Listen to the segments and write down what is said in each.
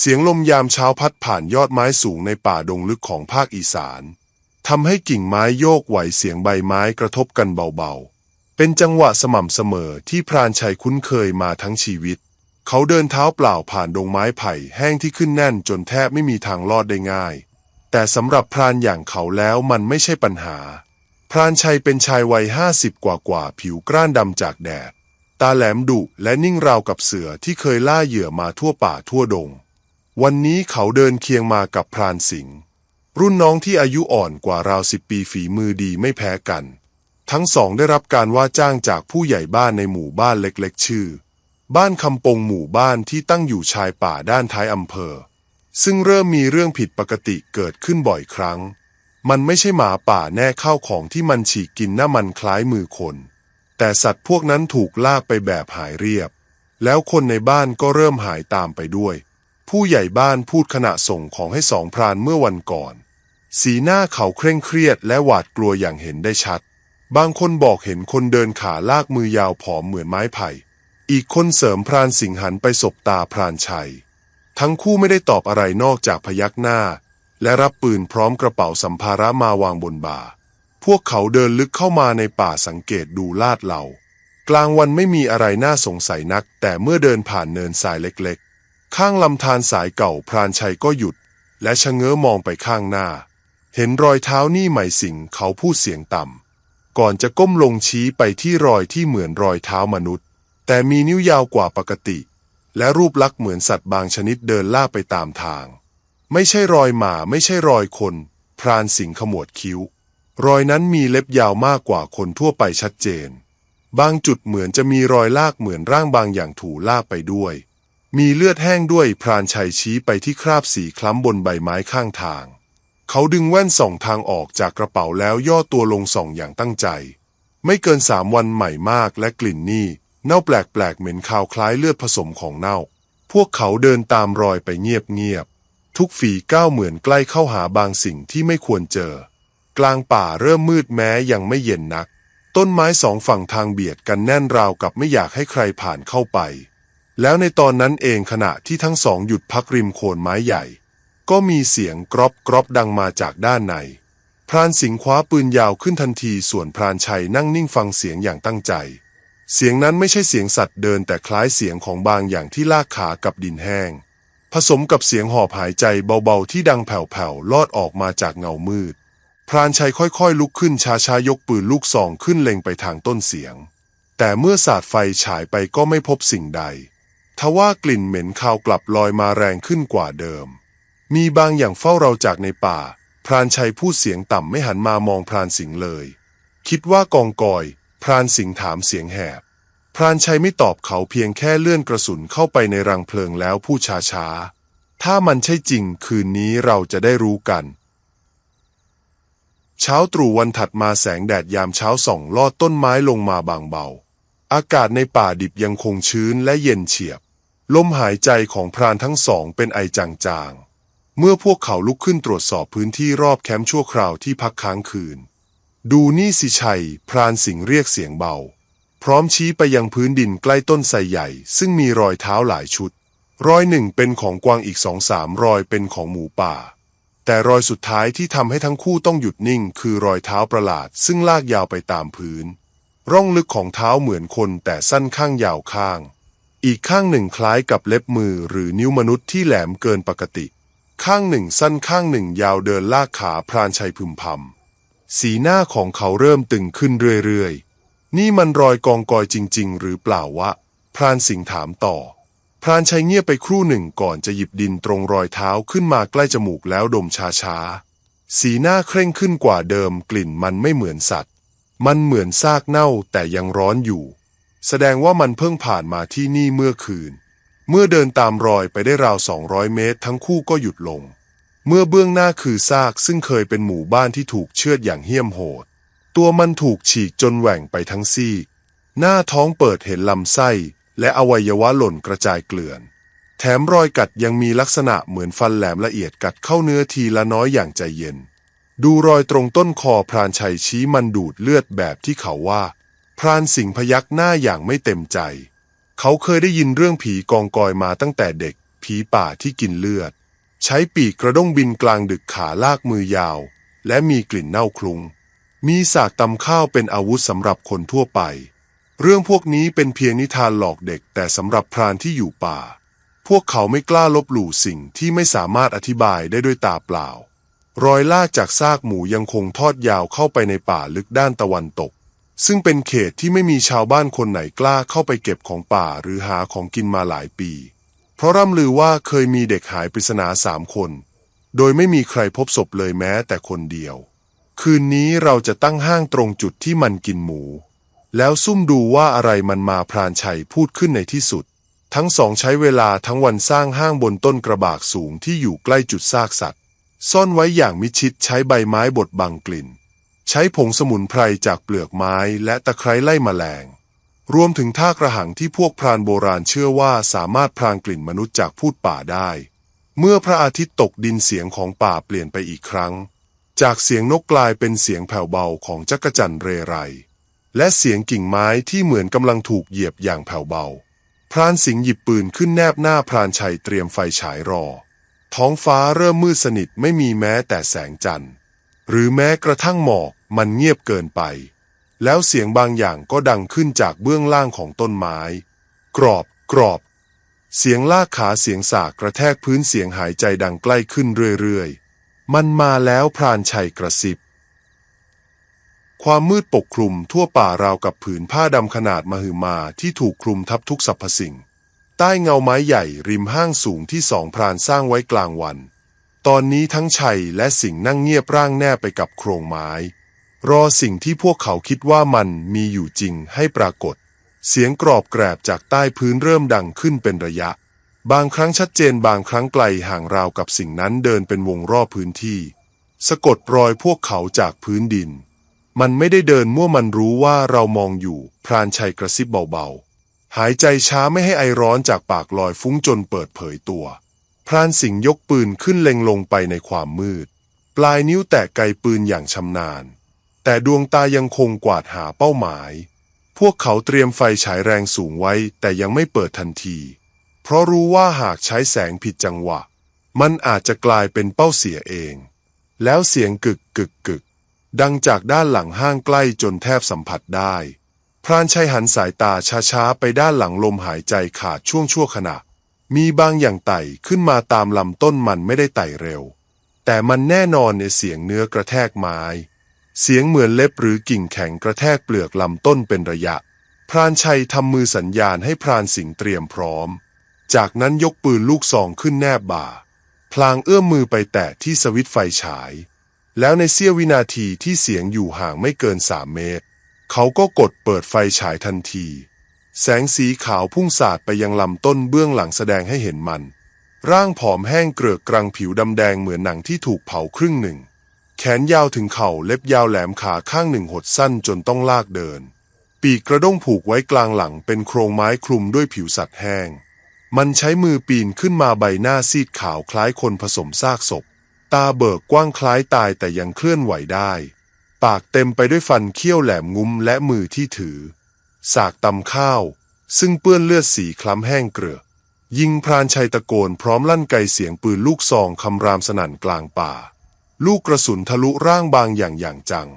เสียงลมยามเช้าพัดผ่านยอดไม้สูงในป่าดงลึกของภาคอีสานทำให้กิ่งไม้โยกไหวเสียงใบไม้กระทบกันเบาๆ เป็นจังหวะสม่ำเสมอที่พรานชัยคุ้นเคยมาทั้งชีวิต เขาเดินเท้าเปล่าผ่านดงไม้ไผ่แห้งที่ขึ้นแน่นจนแทบไม่มีทางลอดได้ง่าย แต่สำหรับพรานอย่างเขาแล้วมันไม่ใช่ปัญหา พรานชัยเป็นชายวัยห้าสิบกว่ากว่าผิวกร้านดำจากแดด ตาแหลมดุและนิ่งราวกับเสือที่เคยล่าเหยื่อมาทั่วป่าทั่วดง วันนี้เขาเดินเคียงมากับพรานสิงห์รุ่นน้องที่อายุอ่อนกว่าราวสิบปีฝีมือดีไม่แพ้กัน ทั้งสองได้รับการว่าจ้างจากผู้ใหญ่บ้านในหมู่บ้านเล็กๆ ชื่อ บ้านคำปงหมู่บ้านที่ตั้งอยู่ชายป่าด้านท้ายอำเภอ ซึ่งเริ่มมีเรื่องผิดปกติเกิดขึ้นบ่อยครั้ง มันไม่ใช่หมาป่าแน่เข้าของที่มันฉีกกินหน้ามันคล้ายมือคน แต่สัตว์พวกนั้นถูกลากไปแบบหายเรียบ แล้วคนในบ้านก็เริ่มหายตามไปด้วย ผู้ใหญ่บ้านพูดขณะส่งของให้สองพรานเมื่อวันก่อน สีหน้าเขาเคร่งเครียดและหวาดกลัวอย่างเห็นได้ชัด บางคนบอกเห็นคนเดินขาลากมือยาวผอมเหมือนไม้ไผ่ อีกคนเสริมพรานสิงหันไปสบตาพรานชัย ทั้งคู่ไม่ได้ตอบอะไรนอกจากพยักหน้า และรับปืนพร้อมกระเป๋าสัมภาระมาวางบนบ่า พวกเขาเดินลึกเข้ามาในป่าสังเกตดูลาดเหล่ากลางวันไม่มีอะไรน่าสงสัยนัก แต่เมื่อเดินผ่านเนินทรายเล็ก ข้างลำธารสายเก่าพรานชัยก็หยุด และชะเง้อมองไปข้างหน้า เห็นรอยเท้านี่ไหมสิงเขาพูดเสียงต่ำก่อนจะก้มลงชี้ไปที่รอยที่เหมือนรอยเท้ามนุษย์ แต่มีนิ้วยาวกว่าปกติ และรูปลักษณ์เหมือนสัตว์บางชนิดเดินล่าไปตามทาง ไม่ใช่รอยหมาไม่ใช่รอยคน พรานสิงขมวดคิ้ว รอยนั้นมีเล็บยาวมากกว่าคนทั่วไปชัดเจน บางจุดเหมือนจะมีรอยลากเหมือนร่างบางอย่างถูลากไปด้วย มีเลือดแห้งด้วยพรานชัยชี้ไปที่คราบสีคล้ำบนใบไม้ข้างทาง เขาดึงแว่นส่องทางออกจากกระเป๋าแล้วย่อตัวลงส่องอย่างตั้งใจ ไม่เกินสามวันใหม่มากและกลิ่นนี่เน่าแปลกๆเหม็นคาวคล้ายเลือดผสมของเน่า พวกเขาเดินตามรอยไปเงียบๆทุกฝีก้าวเหมือนใกล้เข้าหาบางสิ่งที่ไม่ควรเจอ กลางป่าเริ่มมืดแม้ยังไม่เย็นนัก ต้นไม้สองฝั่งทางเบียดกันแน่นราวกับไม่อยากให้ใครผ่านเข้าไป แล้วในตอนนั้นเองขณะที่ทั้งสองหยุดพักริมโคนไม้ใหญ่ ก็มีเสียงกรอบกรอบดังมาจากด้านใน พรานสิงห์คว้าปืนยาวขึ้นทันทีส่วนพรานชัยนั่งนิ่งฟังเสียงอย่างตั้งใจ เสียงนั้นไม่ใช่เสียงสัตว์เดินแต่คล้ายเสียงของบางอย่างที่ลากขากับดินแห้ง ผสมกับเสียงหอบหายใจเบาๆที่ดังแผ่วๆลอดออกมาจากเงามืด พรานชัยค่อยๆลุกขึ้นช้าๆยกปืนลูกซองขึ้นเล็งไปทางต้นเสียง แต่เมื่อสาดไฟฉายไปก็ไม่พบสิ่งใด ทว่ากลิ่นเหม็นคาวกลับลอยมาแรงขึ้นกว่าเดิม มีบางอย่างเฝ้าเราจากในป่า พรานชัยพูดเสียงต่ำไม่หันมามองพรานสิงห์เลย คิดว่ากองกอย พรานสิงห์ถามเสียงแหบ พรานชัยไม่ตอบเขาเพียงแค่เลื่อนกระสุนเข้าไปในรังเพลิงแล้วพูดช้าๆ ถ้ามันใช่จริงคืนนี้เราจะได้รู้กันเช้าตรู่วันถัดมาแสงแดดยามเช้าส่องลอดต้นไม้ลงมาบางเบา อากาศในป่าดิบยังคงชื้นและเย็นเฉียบ ลมหายใจของพรานทั้งสองเป็นไอจางๆ เมื่อพวกเขาลุกขึ้นตรวจสอบพื้นที่รอบแคมป์ชั่วคราวที่พักค้างคืน ดูนี่สิชัย พรานสิงห์เรียกเสียงเบา พร้อมชี้ไปยังพื้นดินใกล้ต้นไทรใหญ่ ซึ่งมีรอยเท้าหลายชุด รอยหนึ่งเป็นของกวางอีกสองสามรอยเป็นของหมูป่า แต่รอยสุดท้ายที่ทำให้ทั้งคู่ต้องหยุดนิ่ง คือรอยเท้าประหลาด ซึ่งลากยาวไปตามพื้น ร่องลึกของเท้าเหมือนคนแต่สั้นข้างยาวข้าง อีกข้างหนึ่งคล้ายกับเล็บมือหรือนิ้วมนุษย์ที่แหลมเกินปกติ ข้างหนึ่งสั้นข้างหนึ่งยาวเดินลากขาพรานชัยพึมพำสีหน้าของเขาเริ่มตึงขึ้นเรื่อยๆ นี่มันรอยกองกอยจริง ๆ หรือเปล่าวะ พรานสิงห์ถามต่อ พรานชัยเงียบไปครู่หนึ่งก่อนจะหยิบดินตรงรอยเท้าขึ้นมาใกล้จมูกแล้วดมช้าๆ สีหน้าเคร่งขึ้นกว่าเดิมกลิ่นมันไม่เหมือนสัตว์ มันเหมือนซากเน่าแต่ยังร้อนอยู่ แสดงว่ามันเพิ่งผ่านมาที่นี่เมื่อคืน เมื่อเดินตามรอยไปได้ราว200เมตร ทั้งคู่ก็หยุดลง เมื่อเบื้องหน้าคือซากซึ่งเคยเป็นหมู่บ้านที่ถูกเชือดอย่างเหี้ยมโหด ตัวมันถูกฉีกจนแหว่งไปทั้งซี่ หน้าท้องเปิดเห็นลำไส้ และอวัยวะหล่นกระจายเกลื่อน แถมรอยกัดยังมีลักษณะเหมือนฟันแหลมละเอียดกัดเข้าเนื้อทีละน้อยอย่างใจเย็น ดูรอยตรงต้นคอพรานชัยชี้มันดูดเลือดแบบที่เขาว่า พรานสิงห์พยักหน้าอย่างไม่เต็มใจ เขาเคยได้ยินเรื่องผีกองกอยมาตั้งแต่เด็ก ผีป่าที่กินเลือด ใช้ปีกกระด้งบินกลางดึกขาลากมือยาว และมีกลิ่นเน่าคลุง มีสากตำข้าวเป็นอาวุธสำหรับคนทั่วไป เรื่องพวกนี้เป็นเพียงนิทานหลอกเด็กแต่สำหรับพรานที่อยู่ป่า พวกเขาไม่กล้าลบหลู่สิ่งที่ไม่สามารถอธิบายได้ด้วยตาเปล่า รอยลากจากซากหมูยังคงทอดยาวเข้าไปในป่าลึกด้านตะวันตก ซึ่งเป็นเขตที่ไม่มีชาวบ้านคนไหนกล้าเข้าไปเก็บของป่าหรือหาของกินมาหลายปี เพราะร่ำลือว่าเคยมีเด็กหายปริศนาสามคน โดยไม่มีใครพบศพเลยแม้แต่คนเดียว คืนนี้เราจะตั้งห้างตรงจุดที่มันกินหมู แล้วซุ่มดูว่าอะไรมันมาพรานชัยพูดขึ้นในที่สุด ทั้งสองใช้เวลาทั้งวันสร้างห้างบนต้นกระบากสูงที่อยู่ใกล้จุดซากสัตว์ ซ่อนไว้อย่างมิชิดใช้ใบไม้บดบังกลิ่น ใช้ผงสมุนไพรจากเปลือกไม้และตะไคร้ไล่แมลง รวมถึงท่ากระหังที่พวกพรานโบราณเชื่อว่าสามารถพรางกลิ่นมนุษย์จากพูดป่าได้ เมื่อพระอาทิตย์ตกดินเสียงของป่าเปลี่ยนไปอีกครั้ง จากเสียงนกกลายเป็นเสียงแผ่วเบาของจักรจั่นเรไร และเสียงกิ่งไม้ที่เหมือนกำลังถูกเหยียบอย่างแผ่วเบา พรานสิงห์หยิบปืนขึ้นแนบหน้าพรานชัยเตรียมไฟฉายรอ ท้องฟ้าเริ่มมืดสนิทไม่มีแม้แต่แสงจันทร์ หรือแม้กระทั่งหมอก มันเงียบเกินไป แล้วเสียงบางอย่างก็ดังขึ้นจากเบื้องล่างของต้นไม้ กรอบ กรอบ เสียงลากขาเสียงสากกระแทกพื้นเสียงหายใจดังใกล้ขึ้นเรื่อยๆ มันมาแล้วพรานชัยกระซิบ ความมืดปกคลุมทั่วป่าราวกับผืนผ้าดำขนาดมหึมาที่ถูกคลุมทับทุกสรรพสิ่ง ใต้เงาไม้ใหญ่ริมห้างสูงที่สองพรานสร้างไว้กลางวัน ตอนนี้ทั้งชัยและสิงห์นั่งเงียบร่างแน่ไปกับโครงไม้ รอสิ่งที่พวกเขาคิดว่ามันมีอยู่จริงให้ปรากฏ เสียงกรอบแกรบจากใต้พื้นเริ่มดังขึ้นเป็นระยะ บางครั้งชัดเจนบางครั้งไกลห่างราวกับสิ่งนั้นเดินเป็นวงรอบพื้นที่ สะกดรอยพวกเขาจากพื้นดิน มันไม่ได้เดินมั่วมันรู้ว่าเรามองอยู่ พรานชัยกระซิบเบาๆ หายใจช้าไม่ให้ไอร้อนจากปากลอยฟุ้งจนเปิดเผยตัว พรานสิงห์ยกปืนขึ้นเล็งลงไปในความมืด ปลายนิ้วแตะไกปืนอย่างชำนาญ แต่ดวงตายังคงกวาดหาเป้าหมาย พวกเขาเตรียมไฟฉายแรงสูงไว้ แต่ยังไม่เปิดทันที เพราะรู้ว่าหากใช้แสงผิดจังหวะ มันอาจจะกลายเป็นเป้าเสียเอง แล้วเสียงกึกกึกกึก ดังจากด้านหลังห้างใกล้จนแทบสัมผัสได้ พรานชัยหันสายตาช้าๆไปด้านหลังลมหายใจขาดช่วงชั่วขณะ มีบางอย่างไต่ขึ้นมาตามลำต้นมันไม่ได้ไต่เร็ว แต่มันแน่นอนในเสียงเนื้อกระแทกไม้ เสียงเหมือนเล็บหรือกิ่งแข็งกระแทกเปลือกลำต้นเป็นระยะ พรานชัยทำมือสัญญาณให้พรานสิงห์เตรียมพร้อม จากนั้นยกปืนลูกซองขึ้นแนบบ่า พลางเอื้อมมือไปแตะที่สวิตไฟฉาย แล้วในเสี้ยววินาทีที่เสียงอยู่ห่างไม่เกินสามเมตร เขาก็กดเปิดไฟฉายทันที แสงสีขาวพุ่งสาดไปยังลำต้นเบื้องหลังแสดงให้เห็นมัน ร่างผอมแห้งเกลือกกรังผิวดำแดงเหมือนหนังที่ถูกเผาครึ่งหนึ่ง แขนยาวถึงเข่าเล็บยาวแหลมขาข้างหนึ่งหดสั้นจนต้องลากเดิน ปีกกระด้งผูกไว้กลางหลังเป็นโครงไม้คลุมด้วยผิวสัตว์แห้ง มันใช้มือปีนขึ้นมาใบหน้าซีดขาวคล้ายคนผสมซากศพ ตาเบิกกว้างคล้ายตายแต่ยังเคลื่อนไหวได้ ปากเต็มไปด้วยฟันเขี้ยวแหลมงุ้มและมือที่ถือ สากตำข้าว ซึ่งเปื้อนเลือดสีคล้ำแห้งเกลือยิงพรานชัยตะโกนพร้อมลั่นไกเสียงปืนลูกซองคำรามสนั่นกลางป่า ลูกกระสุนทะลุร่างบางอย่างอย่างจัง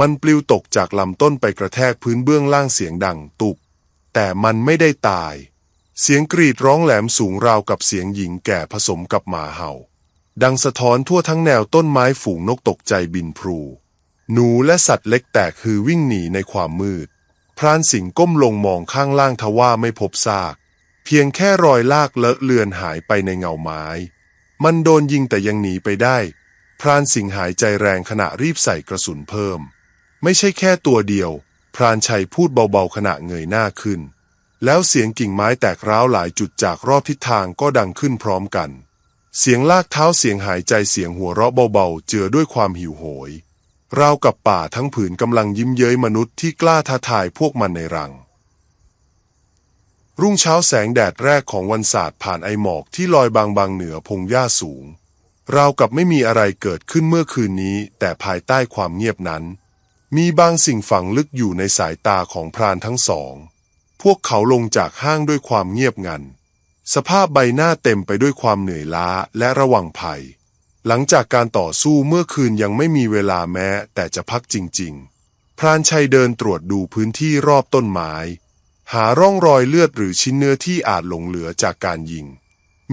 มันปลิวตกจากลำต้นไปกระแทกพื้นเบื้องล่างเสียงดังตุบแต่มันไม่ได้ตาย เสียงกรีดร้องแหลมสูงราวกับเสียงหญิงแก่ผสมกับหมาเห่า ดังสะท้อนทั่วทั้งแนวต้นไม้ฝูงนกตกใจบินพลูหนูและสัตว์เล็กแตกฮือวิ่งหนีในความมืด พรานสิงห์ก้มลงมองข้างล่างทว่าไม่พบซาก เพียงแค่รอยลากเลอะเลือนหายไปในเงาไม้ มันโดนยิงแต่ยังหนีไปได้ พรานสิงหายใจแรงขณะรีบใส่กระสุนเพิ่ม ไม่ใช่แค่ตัวเดียว พรานชัยพูดเบาๆขณะเงยหน้าขึ้น แล้วเสียงกิ่งไม้แตกร้าวหลายจุดจากรอบทิศทางก็ดังขึ้นพร้อมกัน เสียงลากเท้าเสียงหายใจเสียงหัวเราะเบาๆ เจือด้วยความหิวโหยราวกับป่าทั้งผืนกำลังยิ้มเย้ยมนุษย์ที่กล้าท้าทายพวกมันในรัง รุ่งเช้าแสงแดดแรกของวันศาสตร์ผ่านไอหมอกที่ลอยบางๆเหนือพงหญ้าสูง ราวกับไม่มีอะไรเกิดขึ้นเมื่อคืนนี้ แต่ภายใต้ความเงียบนั้น มีบางสิ่งฝังลึกอยู่ในสายตาของพรานทั้งสอง พวกเขาลงจากห้างด้วยความเงียบงัน สภาพใบหน้าเต็มไปด้วยความเหนื่อยล้าและระวังภัย หลังจากการต่อสู้เมื่อคืนยังไม่มีเวลาแม้ แต่จะพักจริง ๆ พรานชัยเดินตรวจดูพื้นที่รอบต้นไม้ หาร่องรอยเลือดหรือชิ้นเนื้อที่อาจหลงเหลือจากการยิง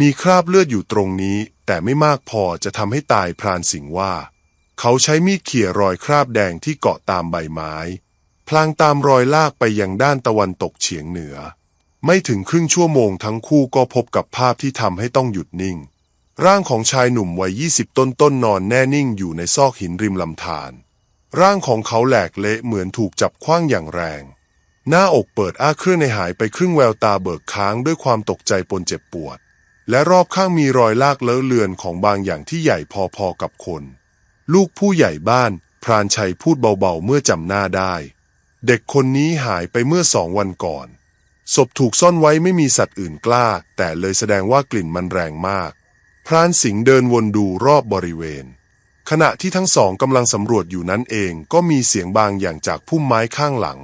มีคราบเลือดอยู่ตรงนี้ แต่ไม่มากพอจะทำให้ตายพรานสิงห์ว่า เขาใช้มีดเขี่ยรอยคราบแดงที่เกาะตามใบไม้ พลางตามรอยลากไปยังด้านตะวันตกเฉียงเหนือ ไม่ถึงครึ่งชั่วโมงทั้งคู่ก็พบกับภาพที่ทำให้ต้องหยุดนิ่ง ร่างของชายหนุ่มวัย20ต้นต้นนอนแน่นิ่งอยู่ในซอกหินริมลำธารร่างของเขาแหลกเละเหมือนถูกจับคว้างอย่างแรง หน้าอกเปิดอ้าเครื่องในหายไปครึ่งแววตาเบิกค้างด้วยความตกใจปนเจ็บปวด และรอบข้างมีรอยลากเลอะเลือนของบางอย่างที่ใหญ่พอๆกับคน ลูกผู้ใหญ่บ้าน พรานชัยพูดเบาๆเมื่อจำหน้าได้ เด็กคนนี้หายไปเมื่อสองวันก่อน ศพถูกซ่อนไว้ไม่มีสัตว์อื่นกล้า แต่เลยแสดงว่ากลิ่นมันแรงมาก พรานสิงห์เดินวนดูรอบบริเวณ ขณะที่ทั้งสองกำลังสำรวจอยู่นั้นเองก็มีเสียงบางอย่างจากพุ่มไม้ข้างหลัง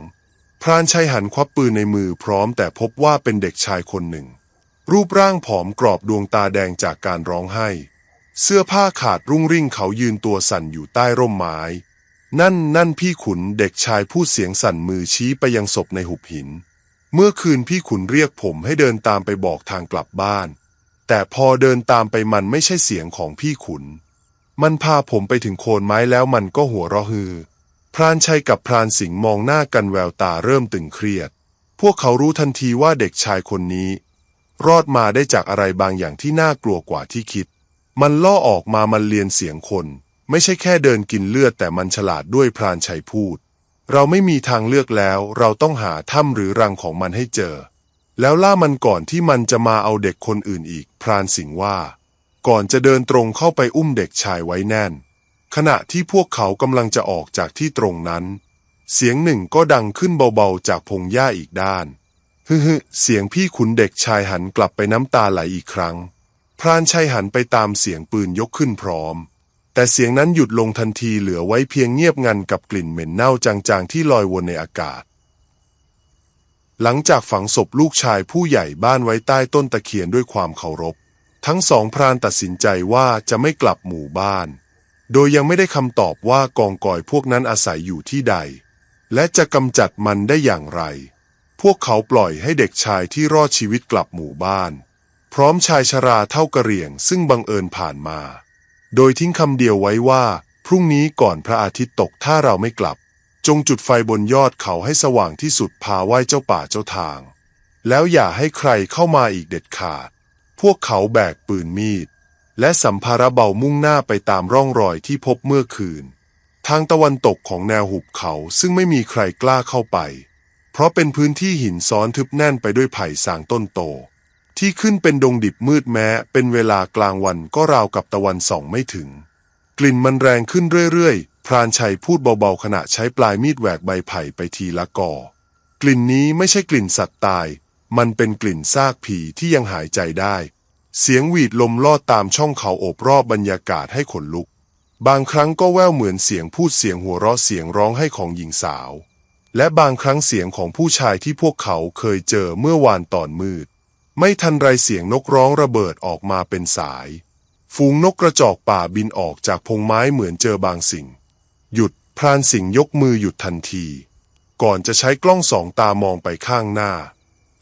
พรานชัยหันควับปืนในมือพร้อมแต่พบว่าเป็นเด็กชายคนหนึ่ง รูปร่างผอมกรอบดวงตาแดงจากการร้องไห้ เสื้อผ้าขาดรุ่งริ่งเขายืนตัวสั่นอยู่ใต้ร่มไม้ นั่นนั่นพี่ขุนเด็กชายพูดเสียงสั่นมือชี้ไปยังศพในหุบหิน เมื่อคืนพี่ขุนเรียกผมให้เดินตามไปบอกทางกลับบ้าน แต่พอเดินตามไปมันไม่ใช่เสียงของพี่ขุน มันพาผมไปถึงโคนไม้แล้วมันก็หัวเราะฮือ พรานชัยกับพรานสิงห์มองหน้ากันแววตาเริ่มตึงเครียด พวกเขารู้ทันทีว่าเด็กชายคนนี้ รอดมาได้จากอะไรบางอย่างที่น่ากลัวกว่าที่คิด มันล่อออกมามันเรียนเสียงคน ไม่ใช่แค่เดินกินเลือดแต่มันฉลาดด้วยพรานชัยพูด เราไม่มีทางเลือกแล้ว เราต้องหาถ้ำหรือรังของมันให้เจอ แล้วล่ามันก่อนที่มันจะมาเอาเด็กคนอื่นอีก พรานสิงห์ว่า ก่อนจะเดินตรงเข้าไปอุ้มเด็กชายไว้แน่น ขณะที่พวกเขากำลังจะออกจากที่ตรงนั้น เสียงหนึ่งก็ดังขึ้นเบาๆจากพงหญ้าอีกด้าน ฮึฮึเสียงพี่ขุนเด็กชายหันกลับไปน้ำตาไหลอีกครั้ง พรานชัยหันไปตามเสียงปืนยกขึ้นพร้อม แต่เสียงนั้นหยุดลงทันทีเหลือไว้เพียงเงียบงันกับกลิ่นเหม็นเน่าจางๆที่ลอยวนในอากาศ หลังจากฝังศพลูกชายผู้ใหญ่บ้านไว้ใต้ต้นตะเคียนด้วยความเคารพ ทั้งสองพรานตัดสินใจว่าจะไม่กลับหมู่บ้าน โดยยังไม่ได้คำตอบว่ากองกอยพวกนั้นอาศัยอยู่ที่ใด และจะกำจัดมันได้อย่างไร พวกเขาปล่อยให้เด็กชายที่รอดชีวิตกลับหมู่บ้าน พร้อมชายชราเท่ากระเรียงซึ่งบังเอิญผ่านมา โดยทิ้งคำเดียวไว้ว่า พรุ่งนี้ก่อนพระอาทิตย์ตกถ้าเราไม่กลับ จงจุดไฟบนยอดเขาให้สว่างที่สุดพาไหว้เจ้าป่าเจ้าทาง แล้วอย่าให้ใครเข้ามาอีกเด็ดขาด พวกเขาแบกปืนมีด และสัมภาระเบามุ่งหน้าไปตามร่องรอยที่พบเมื่อคืน ทางตะวันตกของแนวหุบเขาซึ่งไม่มีใครกล้าเข้าไป เพราะเป็นพื้นที่หินซ้อนทึบแน่นไปด้วยไผ่สางต้นโต ที่ขึ้นเป็นดงดิบมืดแม้ เป็นเวลากลางวันก็ราวกับตะวันส่องไม่ถึง กลิ่นมันแรงขึ้นเรื่อยๆ พรานชัยพูดเบาๆขณะใช้ปลายมีดแหวกใบไผ่ไปทีละกอ กลิ่นนี้ไม่ใช่กลิ่นสัตว์ตาย มันเป็นกลิ่นซากผีที่ยังหายใจได้ เสียงหวีดลมลอดตามช่องเขาโอบรอบบรรยากาศให้ขนลุก บางครั้งก็แว่วเหมือนเสียงพูดเสียงหัวเราะเสียงร้องให้ของหญิงสาว และบางครั้งเสียงของผู้ชายที่พวกเขาเคยเจอเมื่อวานตอนมืด ไม่ทันไรเสียงนกร้องระเบิดออกมาเป็นสาย ฝูงนกกระจอกป่าบินออกจากพงไม้เหมือนเจอบางสิ่ง หยุดพรานสิงยกมือหยุดทันที ก่อนจะใช้กล้องสองตามองไปข้างหน้า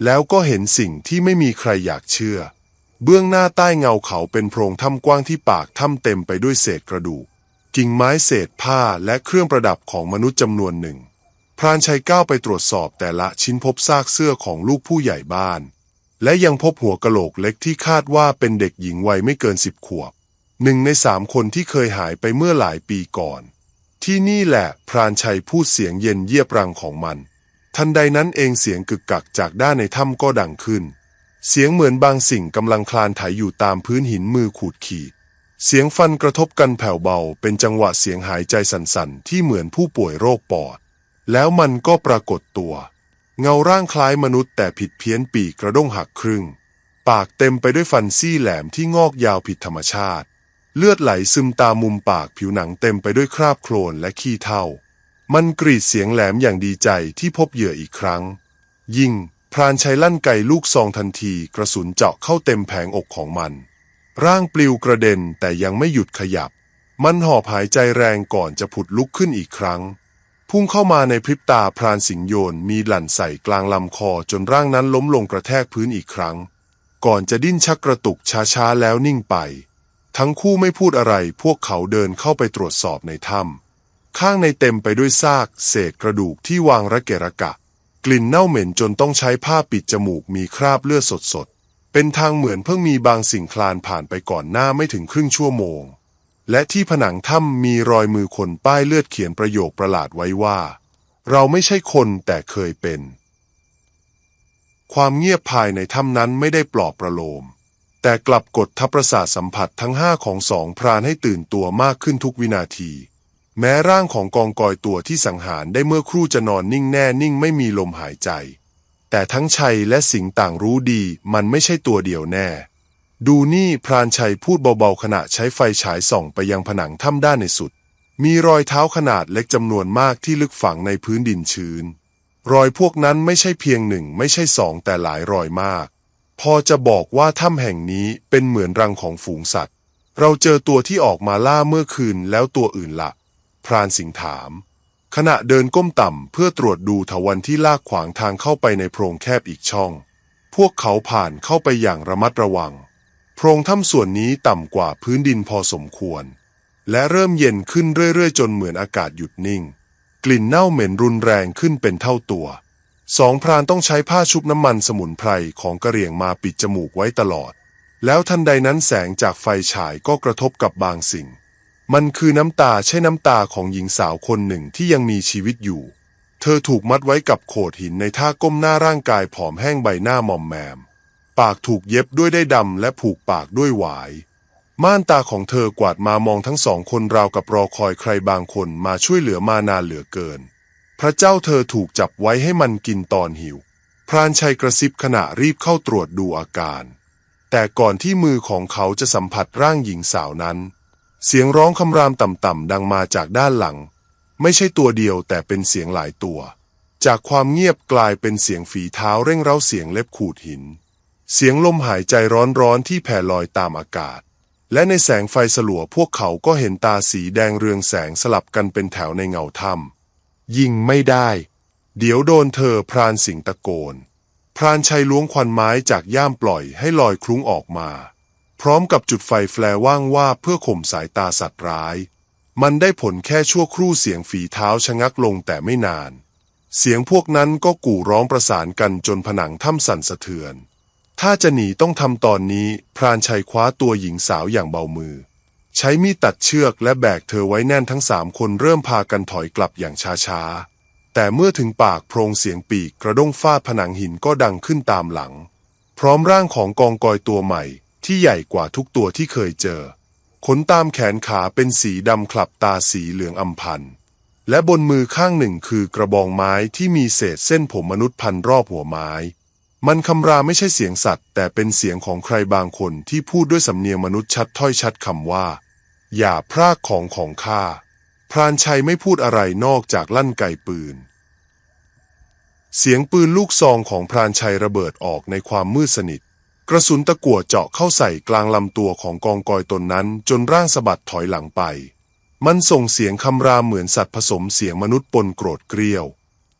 แล้วก็เห็นสิ่งที่ไม่มีใครอยากเชื่อ เบื้องหน้าใต้เงาเขาเป็นโพรงถ้ำกว้างที่ปากถ้ำเต็มไปด้วยเศษกระดูก กิ่งไม้เศษผ้าและเครื่องประดับของมนุษย์จำนวนหนึ่ง พรานชัยก้าวไปตรวจสอบแต่ละชิ้นพบซากเสื้อของลูกผู้ใหญ่บ้าน และยังพบหัวกะโหลกเล็กที่คาดว่าเป็นเด็กหญิงวัยไม่เกินสิบขวบหนึ่งในสามคนที่เคยหายไปเมื่อหลายปีก่อน ที่นี่แหละพรานชัยพูดเสียงเย็นเยียบรังของมัน ทันใดนั้นเองเสียงกึกกักจากด้านในถ้ำก็ดังขึ้น เสียงเหมือนบางสิ่งกำลังคลานไถอยู่ตามพื้นหินมือขูดขีด เสียงฟันกระทบกันแผ่วเบาเป็นจังหวะเสียงหายใจสั่นๆ ที่เหมือนผู้ป่วยโรคปอด แล้วมันก็ปรากฏตัว เงาร่างคล้ายมนุษย์แต่ผิดเพี้ยนปีกกระด้งหักครึ่ง ปากเต็มไปด้วยฟันซี่แหลมที่งอกยาวผิดธรรมชาติ เลือดไหลซึมตามมุมปากผิวหนังเต็มไปด้วยคราบโคลนและขี้เถ้ามันกรีดเสียงแหลมอย่างดีใจที่พบเหยื่ออีกครั้ง ยิงพรานชัยลั่นไกลูกซองทันทีกระสุนเจาะเข้าเต็มแผงอกของมัน ร่างปลิวกระเด็นแต่ยังไม่หยุดขยับ มันหอบหายใจแรงก่อนจะผุดลุกขึ้นอีกครั้ง พุ่งเข้ามาในพริบตาพรานสิงโยนมีหลั่นใส่กลางลำคอจนร่างนั้นล้มลงกระแทกพื้นอีกครั้ง ก่อนจะดิ้นชักกระตุกช้าๆแล้วนิ่งไป ทั้งคู่ไม่พูดอะไรพวกเขาเดินเข้าไปตรวจสอบในถ้ำข้างในเต็มไปด้วยซาก เศษกระดูกที่วางระเกะระกะ กลิ่นเน่าเหม็นจนต้องใช้ผ้าปิดจมูกมีคราบเลือดสดๆเป็นทางเหมือนเพิ่งมีบางสิ่งคลานผ่านไปก่อนหน้าไม่ถึงครึ่งชั่วโมง และที่ผนังถ้ำมีรอยมือคนป้ายเลือดเขียนประโยคประหลาดไว้ว่า เราไม่ใช่คนแต่เคยเป็น ความเงียบภายในถ้ำนั้นไม่ได้ปลอบประโลม แต่กลับกดทับประสาทสัมผัสทั้งห้าของสองพรานให้ตื่นตัวมากขึ้นทุกวินาที แม้ร่างของกองกอยตัวที่สังหารได้เมื่อครู่จะนอนนิ่งแน่นิ่งไม่มีลมหายใจ แต่ทั้งชัยและสิงห์ต่างรู้ดีมันไม่ใช่ตัวเดียวแน่ ดูนี่พรานชัยพูดเบาๆขณะใช้ไฟฉายส่องไปยังผนังถ้ำด้านในสุด มีรอยเท้าขนาดเล็กจำนวนมากที่ลึกฝังในพื้นดินชื้น รอยพวกนั้นไม่ใช่เพียงหนึ่งไม่ใช่สองแต่หลายรอยมาก พอจะบอกว่าถ้ำแห่งนี้เป็นเหมือนรังของฝูงสัตว์ เราเจอตัวที่ออกมาล่าเมื่อคืนแล้วตัวอื่นละพรานสิงถาม ขณะเดินก้มต่ำเพื่อตรวจดูถาวันที่ลากขวางทางเข้าไปในโพรงแคบอีกช่อง พวกเขาผ่านเข้าไปอย่างระมัดระวัง โพรงถ้ำส่วนนี้ต่ำกว่าพื้นดินพอสมควร และเริ่มเย็นขึ้นเรื่อยๆ จนเหมือนอากาศหยุดนิ่ง กลิ่นเน่าเหม็นรุนแรงขึ้นเป็นเท่าตัว สองพรานต้องใช้ผ้าชุบน้ำมันสมุนไพรของกระเหรี่ยงมาปิดจมูกไว้ตลอด แล้วทันใดนั้นแสงจากไฟฉายก็กระทบกับบางสิ่ง มันคือน้ำตาใช่น้ำตาของหญิงสาวคนหนึ่งที่ยังมีชีวิตอยู่ เธอถูกมัดไว้กับโขดหินในท่าก้มหน้าร่างกายผอมแห้งใบหน้ามอมแมม ปากถูกเย็บด้วยได้ดำและผูกปากด้วยหวาย ม่านตาของเธอกวาดมามองทั้งสองคนราวกับรอคอยใครบางคนมาช่วยเหลือมานานเหลือเกิน พระเจ้าเธอถูกจับไว้ให้มันกินตอนหิว พรานชัยกระซิบขณะรีบเข้าตรวจดูอาการ แต่ก่อนที่มือของเขาจะสัมผัสร่างหญิงสาวนั้น เสียงร้องคำรามต่ำๆดังมาจากด้านหลัง ไม่ใช่ตัวเดียวแต่เป็นเสียงหลายตัว จากความเงียบกลายเป็นเสียงฝีเท้าเร่งเร้าเสียงเล็บขูดหิน เสียงลมหายใจร้อนๆที่แผ่ลอยตามอากาศ และในแสงไฟสลัวพวกเขาก็เห็นตาสีแดงเรืองแสงสลับกันเป็นแถวในเงาถ้ำยิงไม่ได้ เดี๋ยวโดนเธอพรานสิงตะโกน พรานชัยล้วงควันไม้จากย่ามปล่อยให้ลอยคลุ้งออกมา พร้อมกับจุดไฟแฟลว่างว่าเพื่อข่มสายตาสัตว์ร้าย มันได้ผลแค่ชั่วครู่เสียงฝีเท้าชะงักลงแต่ไม่นาน เสียงพวกนั้นก็กู่ร้องประสานกันจนผนังถ้ำสั่นสะเทือน ถ้าจะหนีต้องทำตอนนี้ พรานชัยคว้าตัวหญิงสาวอย่างเบามือ ใช้มีดตัดเชือกและแบกเธอไว้แน่นทั้งสามคนเริ่มพากันถอยกลับอย่างช้าๆ แต่เมื่อถึงปากโพรงเสียงปีกกระด้งฟาดผนังหินก็ดังขึ้นตามหลัง พร้อมร่างของกองกอยตัวใหม่ ที่ใหญ่กว่าทุกตัวที่เคยเจอ ขนตามแขนขาเป็นสีดำคลับตาสีเหลืองอำพันและบนมือข้างหนึ่งคือกระบองไม้ที่มีเศษเส้นผมมนุษย์พันรอบหัวไม้ มันคำรามไม่ใช่เสียงสัตว์ แต่เป็นเสียงของใครบางคนที่พูดด้วยสำเนียงมนุษย์ชัดถ้อยชัดคำว่า อย่าพรากของของข้าพรานชัยไม่พูดอะไรนอกจากลั่นไกปืน เสียงปืนลูกซองของพรานชัยระเบิดออกในความมืดสนิท กระสุนตะกั่วเจาะเข้าใส่กลางลำตัวของกองกอยตนนั้น จนร่างสะบัดถอยหลังไป มันส่งเสียงคำรามเหมือนสัตว์ผสมเสียงมนุษย์ปนโกรธเกรี้ยว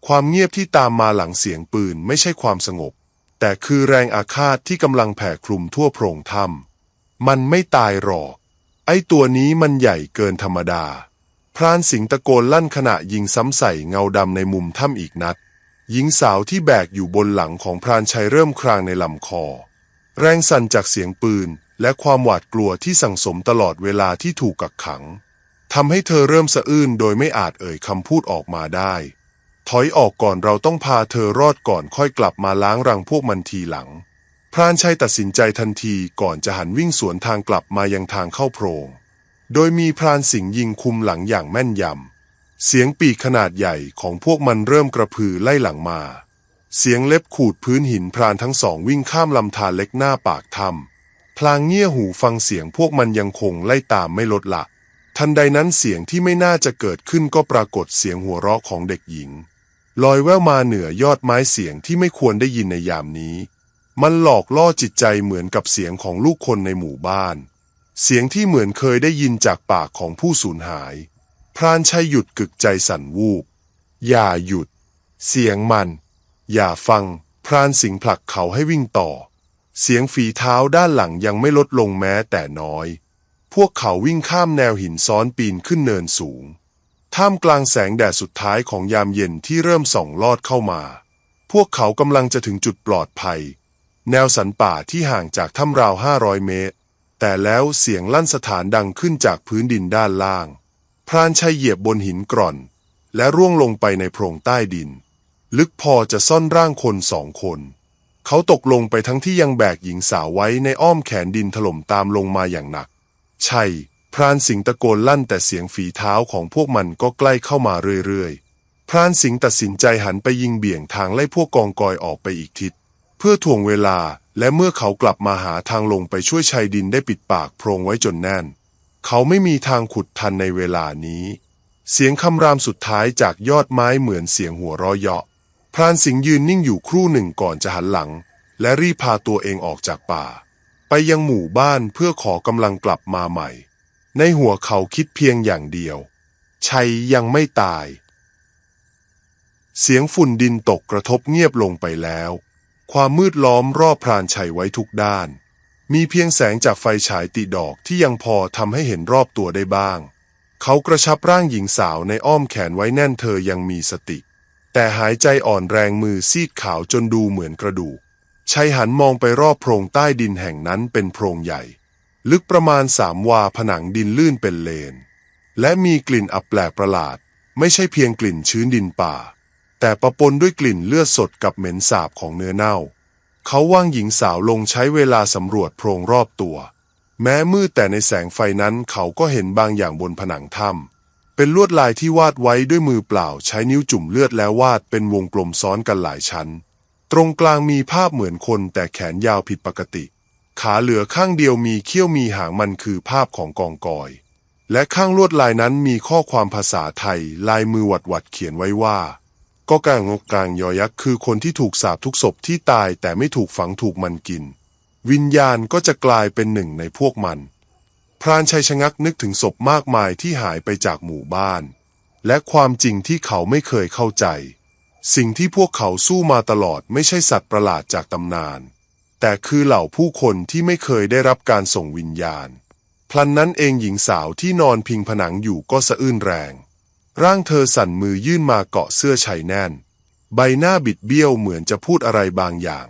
ความเงียบที่ตามมาหลังเสียงปืนไม่ใช่ความสงบ แต่คือแรงอาฆาตที่กำลังแผ่คลุมทั่วโพรงถ้ำมันไม่ตายหรอก ไอตัวนี้มันใหญ่เกินธรรมดา พรานสิงตะโกนลั่นขณะยิงซ้ำใส่เงาดำในมุมถ้ำอีกนัด หญิงสาวที่แบกอยู่บนหลังของพรานชัยเริ่มครางในลำคอ แรงสั่นจากเสียงปืนและความหวาดกลัวที่สั่งสมตลอดเวลาที่ถูกกักขังทำให้เธอเริ่มสะอื้นโดยไม่อาจเอ่ยคำพูดออกมาได้ ถอยออกก่อนเราต้องพาเธอรอดก่อนค่อยกลับมาล้างรังพวกมันทีหลัง พรานชัยตัดสินใจทันทีก่อนจะหันวิ่งสวนทางกลับมายังทางเข้าโพรง โดยมีพรานสิงห์ยิงคุมหลังอย่างแม่นยำ เสียงปีกขนาดใหญ่ของพวกมันเริ่มกระพือไล่หลังมา เสียงเล็บขูดพื้นหินพรานทั้งสองวิ่งข้ามลำธารเล็กหน้าปากถ้ำพลางเงี่ยหูฟังเสียงพวกมันยังคงไล่ตามไม่ลดละ ทันใดนั้นเสียงที่ไม่น่าจะเกิดขึ้นก็ปรากฏเสียงหัวเราะของเด็กหญิง ลอยแววมาเหนือยอดไม้เสียงที่ไม่ควรได้ยินในยามนี้ มันหลอกล่อจิตใจเหมือนกับเสียงของลูกคนในหมู่บ้าน เสียงที่เหมือนเคยได้ยินจากปากของผู้สูญหาย พรานชัยหยุดกึกใจสั่นวูบ อย่าหยุด เสียงมัน อย่าฟัง พรานสิงห์ผลักเขาให้วิ่งต่อ เสียงฝีเท้าด้านหลังยังไม่ลดลงแม้แต่น้อย พวกเขาวิ่งข้ามแนวหินซ้อนปีนขึ้นเนินสูง ท่ามกลางแสงแดดสุดท้ายของยามเย็นที่เริ่มส่องลอดเข้ามา พวกเขากำลังจะถึงจุดปลอดภัย แนวสันป่าที่ห่างจากถ้ำราวห้าร้อยเมตร แต่แล้วเสียงลั่นสถานดังขึ้นจากพื้นดินด้านล่าง พรานชัยเหยียบบนหินกร่อน และร่วงลงไปในโพรงใต้ดิน ลึกพอจะซ่อนร่างคนสองคน เขาตกลงไปทั้งที่ยังแบกหญิงสาวไว้ในอ้อมแขนดินถล่มตามลงมาอย่างหนักใช่ พรานสิงตะโกนลั่นแต่เสียงฝีเท้าของพวกมันก็ใกล้เข้ามาเรื่อยๆ พรานสิงตัดสินใจหันไปยิงเบี่ยงทางไล่พวกกองกอยออกไปอีกทิศ เพื่อถ่วงเวลาและเมื่อเขากลับมาหาทางลงไปช่วยชายดินได้ปิดปากโพรงไว้จนแน่น เขาไม่มีทางขุดทันในเวลานี้ เสียงคำรามสุดท้ายจากยอดไม้เหมือนเสียงหัวเราะเยาะ พรานสิงยืนนิ่งอยู่ครู่หนึ่งก่อนจะหันหลัง และรีบพาตัวเองออกจากป่า ไปยังหมู่บ้านเพื่อขอกำลังกลับมาใหม่ ในหัวเขาคิดเพียงอย่างเดียว ชัยยังไม่ตาย เสียงฝุ่นดินตกกระทบเงียบลงไปแล้ว ความมืดล้อมรอบพรานชัยไว้ทุกด้าน มีเพียงแสงจากไฟฉายติดอกที่ยังพอทำให้เห็นรอบตัวได้บ้าง เขากระชับร่างหญิงสาวในอ้อมแขนไว้แน่นเธอยังมีสติ แต่หายใจอ่อนแรงมือซีดขาวจนดูเหมือนกระดูกชัยหันมองไปรอบโพรงใต้ดินแห่งนั้นเป็นโพรงใหญ่ ลึกประมาณสามวาผนังดินลื่นเป็นเลน และมีกลิ่นอับแปลกประหลาด ไม่ใช่เพียงกลิ่นชื้นดินป่า แต่ปะปนด้วยกลิ่นเลือดสดกับเหม็นสาบของเนื้อเน่า เขาว่างหญิงสาวลงใช้เวลาสำรวจโพรงรอบตัว แม้มืดแต่ในแสงไฟนั้นเขาก็เห็นบางอย่างบนผนังถ้ำเป็นลวดลายที่วาดไว้ด้วยมือเปล่าใช้นิ้วจุ่มเลือดแล้ววาดเป็นวงกลมซ้อนกันหลายชั้น ตรงกลางมีภาพเหมือนคนแต่แขนยาวผิดปกติ ขาเหลือข้างเดียวมีเขี้ยวมีหางมันคือภาพของกองกอย และข้างลวดลายนั้นมีข้อความภาษาไทยลายมือหวัดหวัดเขียนไว้ว่า ก็กลางงกกลางยอยักษ์คือคนที่ถูกสาปทุกศพที่ตายแต่ไม่ถูกฝังถูกมันกิน วิญญาณก็จะกลายเป็นหนึ่งในพวกมัน พรานชัยชะงักนึกถึงศพมากมายที่หายไปจากหมู่บ้าน และความจริงที่เขาไม่เคยเข้าใจ สิ่งที่พวกเขาสู้มาตลอดไม่ใช่สัตว์ประหลาดจากตำนาน แต่คือเหล่าผู้คนที่ไม่เคยได้รับการส่งวิญญาณ พลันนั้นเองหญิงสาวที่นอนพิงผนังอยู่ก็สะอื้นแรง ร่างเธอสั่นมือยื่นมาเกาะเสื้อชัยแน่น ใบหน้าบิดเบี้ยวเหมือนจะพูดอะไรบางอย่าง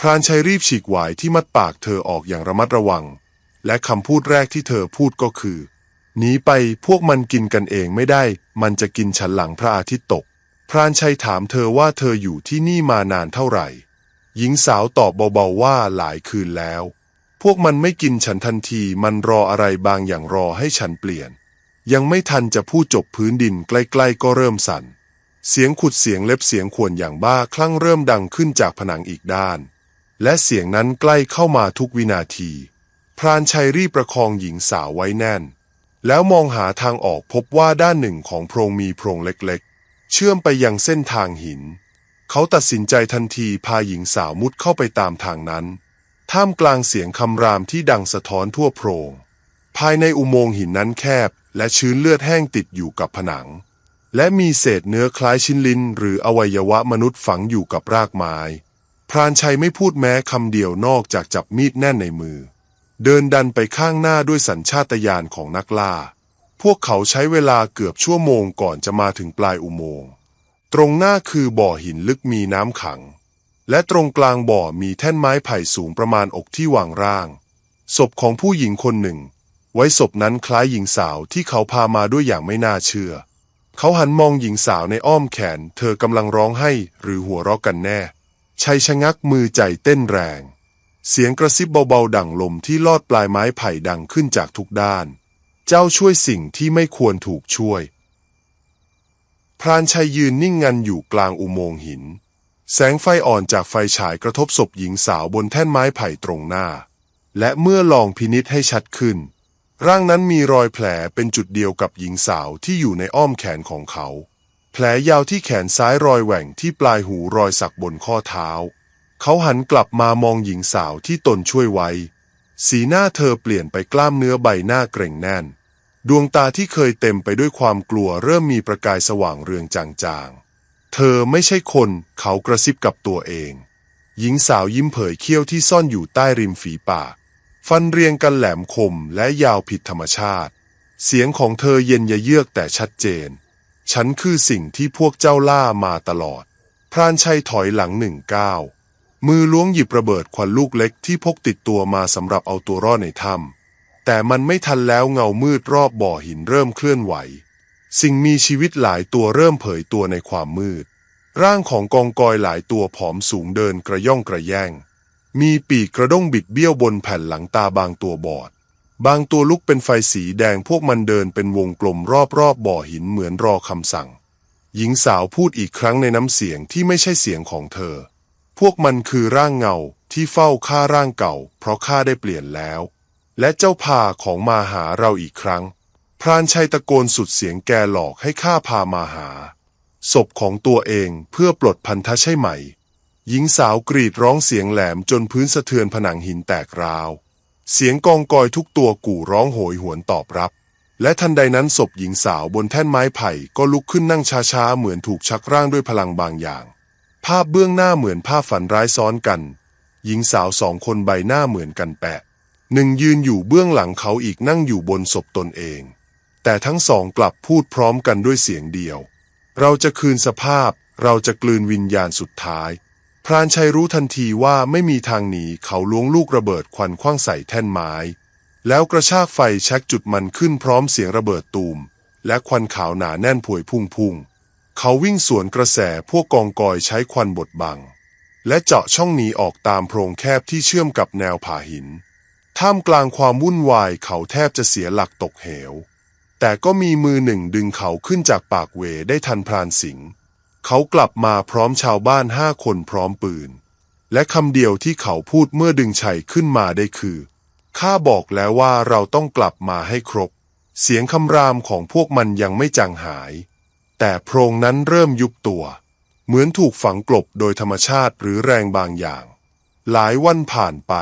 พรานชัยรีบฉีกหวายที่มัดปากเธอออกอย่างระมัดระวัง และคำพูดแรกที่เธอพูดก็คือหนีไปพวกมันกินกันเองไม่ได้ มันจะกินฉันหลังพระอาทิตย์ตก พรานชัยถามเธอว่าเธออยู่ที่นี่มานานเท่าไหร่ หญิงสาวตอบเบาๆว่าหลายคืนแล้ว พวกมันไม่กินฉันทันทีมันรออะไรบางอย่างรอให้ฉันเปลี่ยน ยังไม่ทันจะพูดจบพื้นดินใกล้ๆก็เริ่มสั่น เสียงขุดเสียงเล็บเสียงข่วนอย่างบ้าคลั่งเริ่มดังขึ้นจากผนังอีกด้าน และเสียงนั้นใกล้เข้ามาทุกวินาที พรานชัยรีบประคองหญิงสาวไว้แน่น แล้วมองหาทางออกพบว่าด้านหนึ่งของโพรงมีโพรงเล็กๆ เชื่อมไปยังเส้นทางหิน เขาตัดสินใจทันทีพาหญิงสาวมุดเข้าไปตามทางนั้น ท่ามกลางเสียงคำรามที่ดังสะท้อนทั่วโพรง ภายในอุโมงค์หินนั้นแคบ และชื้นเลือดแห้งติดอยู่กับผนัง และมีเศษเนื้อคล้ายชิ้นลิ้น หรืออวัยวะมนุษย์ฝังอยู่กับรากไม้ พรานชัยไม่พูดแม้คำเดียวนอกจากจับมีดแน่นในมือ เดินดันไปข้างหน้าด้วยสัญชาตญาณของนักล่า พวกเขาใช้เวลาเกือบชั่วโมงก่อนจะมาถึงปลายอุโมงค์ ตรงหน้าคือบ่อหินลึกมีน้ำขัง และตรงกลางบ่อมีแท่นไม้ไผ่สูงประมาณอกที่วางร่าง ศพของผู้หญิงคนหนึ่ง ไว้ศพนั้นคล้ายหญิงสาวที่เขาพามาด้วยอย่างไม่น่าเชื่อ เขาหันมองหญิงสาวในอ้อมแขน เธอกำลังร้องไห้หรือหัวเราะกันแน่ชัยชะงักมือใจเต้นแรง เสียงกระซิบเบาๆ ดังลมที่ลอดปลายไม้ไผ่ดังขึ้นจากทุกด้าน เจ้าช่วยสิ่งที่ไม่ควรถูกช่วย พรานชัยยืนนิ่งงันอยู่กลางอุโมงค์หิน แสงไฟอ่อนจากไฟฉายกระทบศพหญิงสาวบนแท่นไม้ไผ่ตรงหน้า และเมื่อลองพินิษให้ชัดขึ้น ร่างนั้นมีรอยแผลเป็นจุดเดียวกับหญิงสาวที่อยู่ในอ้อมแขนของเขา แผลยาวที่แขนซ้ายรอยแหว่งที่ปลายหูรอยสักบนข้อเท้า เขาหันกลับมามองหญิงสาวที่ตนช่วยไว้ สีหน้าเธอเปลี่ยนไปกล้ามเนื้อใบหน้าเกร็งแน่น ดวงตาที่เคยเต็มไปด้วยความกลัวเริ่มมีประกายสว่างเรืองจางๆ เธอไม่ใช่คนเขากระซิบกับตัวเอง หญิงสาวยิ้มเผยเขี้ยวที่ซ่อนอยู่ใต้ริมฝีปาก ฟันเรียงกันแหลมคมและยาวผิดธรรมชาติ เสียงของเธอเย็นยะเยือกแต่ชัดเจน ฉันคือสิ่งที่พวกเจ้าล่ามาตลอด พรานชัยถอยหลังหนึ่งก้าวมือล้วงหยิบระเบิดควันลูกเล็กที่พกติดตัวมาสำหรับเอาตัวรอดในถ้ำ แต่มันไม่ทันแล้วเงามืดรอบบ่อหินเริ่มเคลื่อนไหว สิ่งมีชีวิตหลายตัวเริ่มเผยตัวในความมืด ร่างของกองกอยหลายตัวผอมสูงเดินกระย่องกระแยง มีปีกกระด้งบิดเบี้ยวบนแผ่นหลังตาบางตัวบอด บางตัวลุกเป็นไฟสีแดงพวกมันเดินเป็นวงกลมรอบๆบบ่อหินเหมือนรอคำสั่ง หญิงสาวพูดอีกครั้งในน้ำเสียงที่ไม่ใช่เสียงของเธอ พวกมันคือร่างเงาที่เฝ้าฆ่าร่างเก่า เพราะข้าได้เปลี่ยนแล้ว และเจ้าพาของมาหาเราอีกครั้ง พรานชัยตะโกนสุดเสียงแกหลอกให้ข้าพามาหา ศพของตัวเองเพื่อปลดพันธะใช่ไหม หญิงสาวกรีดร้องเสียงแหลมจนพื้นสะเทือนผนังหินแตกราว เสียงกองกอยทุกตัวกู่ร้องโหยหวนตอบรับ และทันใดนั้นศพหญิงสาวบนแท่นไม้ไผ่ก็ลุกขึ้นนั่งช้าๆเหมือนถูกชักร่างด้วยพลังบางอย่าง ภาพเบื้องหน้าเหมือนภาพฝันร้ายซ้อนกัน หญิงสาวสองคนใบหน้าเหมือนกันแปะ หนึ่งยืนอยู่เบื้องหลังเขาอีกนั่งอยู่บนศพตนเอง แต่ทั้งสองกลับพูดพร้อมกันด้วยเสียงเดียว เราจะคืนสภาพ เราจะกลืนวิญญาณสุดท้าย พรานชัยรู้ทันทีว่าไม่มีทางหนีเขาล้วงลูกระเบิดควันคว้างใส่แท่นไม้ แล้วกระชากไฟแช็กจุดมันขึ้นพร้อมเสียงระเบิดตูม และควันขาวหนาแน่นพวยพุ่งพุ่งๆเขาวิ่งสวนกระแสพวกกองกอยใช้ควันบดบัง และเจาะช่องหนีออกตามโพรงแคบที่เชื่อมกับแนวผาหิน ท่ามกลางความวุ่นวายเขาแทบจะเสียหลักตกเหว แต่ก็มีมือหนึ่งดึงเขาขึ้นจากปากเวได้ทันพรานสิงห์เขากลับมาพร้อมชาวบ้านห้าคนพร้อมปืน และคำเดียวที่เขาพูดเมื่อดึงชัยขึ้นมาได้คือข้าบอกแล้วว่าเราต้องกลับมาให้ครบ เสียงคำรามของพวกมันยังไม่จางหาย แต่โพรงนั้นเริ่มยุบตัว เหมือนถูกฝังกลบโดยธรรมชาติหรือแรงบางอย่าง หลายวันผ่านไป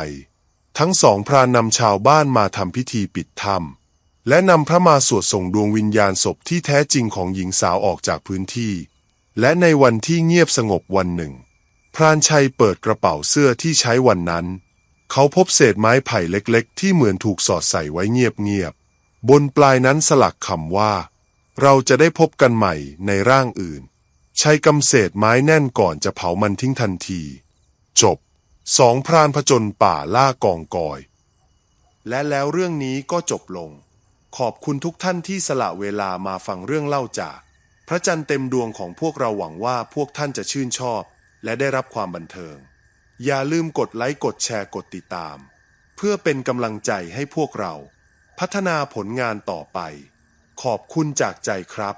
ทั้งสองพรานนำชาวบ้านมาทำพิธีปิดถ้ำและนำพระมาสวดส่งดวงวิญญาณศพที่แท้จริงของหญิงสาวออกจากพื้นที่ และในวันที่เงียบสงบวันหนึ่ง พรานชัยเปิดกระเป๋าเสื้อที่ใช้วันนั้น เขาพบเศษไม้ไผ่เล็กๆ ที่เหมือนถูกสอดใส่ไว้เงียบๆบนปลายนั้นสลักคำว่า เราจะได้พบกันใหม่ในร่างอื่นใช้กำเศษไม้แน่นก่อนจะเผามันทิ้งทันที จบ สองพรานผจญป่าล่ากองกอย และแล้วเรื่องนี้ก็จบลง ขอบคุณทุกท่านที่สละเวลามาฟังเรื่องเล่าจาก พระจันทร์เต็มดวงของพวกเราหวังว่าพวกท่านจะชื่นชอบ และได้รับความบันเทิง อย่าลืมกดไลค์กดแชร์กดติดตาม เพื่อเป็นกำลังใจให้พวกเรา พัฒนาผลงานต่อไป ขอบคุณจากใจครับ